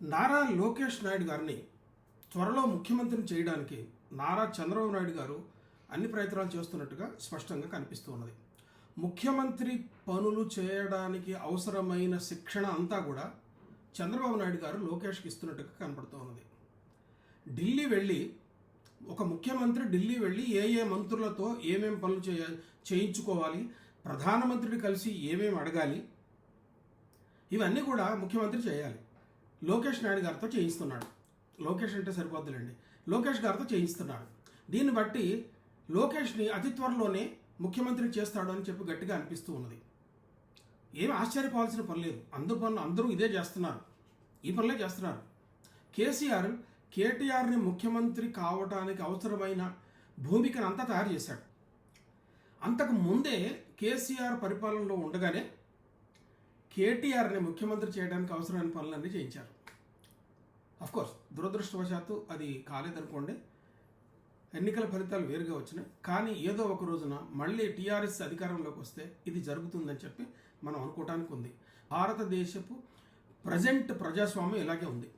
నారా లోకేష్ నాయుడు గారిని త్వరలో ముఖ్యమంత్రిని చేయడానికి నారా చంద్రబాబు నాయుడు గారు అన్ని ప్రయత్నాలు చేస్తున్నట్టుగా స్పష్టంగా కనిపిస్తూ ఉన్నది. ముఖ్యమంత్రి పనులు చేయడానికి అవసరమైన శిక్షణ అంతా కూడా చంద్రబాబు నాయుడు గారు లోకేష్కి ఇస్తున్నట్టుగా కనపడుతూ ఉన్నది. ఢిల్లీ వెళ్ళి ఒక ముఖ్యమంత్రి ఢిల్లీ వెళ్ళి ఏ ఏ మంత్రులతో ఏమేం పనులు చేయ చేయించుకోవాలి ప్రధానమంత్రిని కలిసి ఏమేమి అడగాలి ఇవన్నీ కూడా ముఖ్యమంత్రి చేయాలి. లోకేష్ నాయుడు గారితో చేయిస్తున్నాడు. లోకేష్ అంటే సరిపోద్దులండి. లోకేష్ గారితో చేయిస్తున్నాడు. దీన్ని బట్టి లోకేష్ని అతి త్వరలోనే ముఖ్యమంత్రి చేస్తాడు అని చెప్పి గట్టిగా అనిపిస్తూ ఉన్నది. ఏమి ఆశ్చర్యపోవాల్సిన పని లేదు. అందరు పనులు అందరూ ఇదే చేస్తున్నారు. ఈ పనులే చేస్తున్నారు. కేసీఆర్ కేటీఆర్ని ముఖ్యమంత్రి కావటానికి అవసరమైన భూమికను అంతా తయారు చేశాడు. అంతకు ముందే కేసీఆర్ పరిపాలనలో ఉండగానే కేటీఆర్ని ముఖ్యమంత్రి చేయడానికి అవసరమైన పనులన్నీ చేయించారు. కోర్స్ దురదృష్టవశాత్తు అది కాలేదనుకోండి. ఎన్నికల ఫలితాలు వేరుగా వచ్చినాయి. కానీ ఏదో ఒక రోజున మళ్ళీ టీఆర్ఎస్ అధికారంలోకి వస్తే ఇది జరుగుతుందని చెప్పి మనం అనుకోవటానికి ఉంది. భారతదేశపు ప్రజెంట్ ప్రజాస్వామ్యం ఇలాగే ఉంది.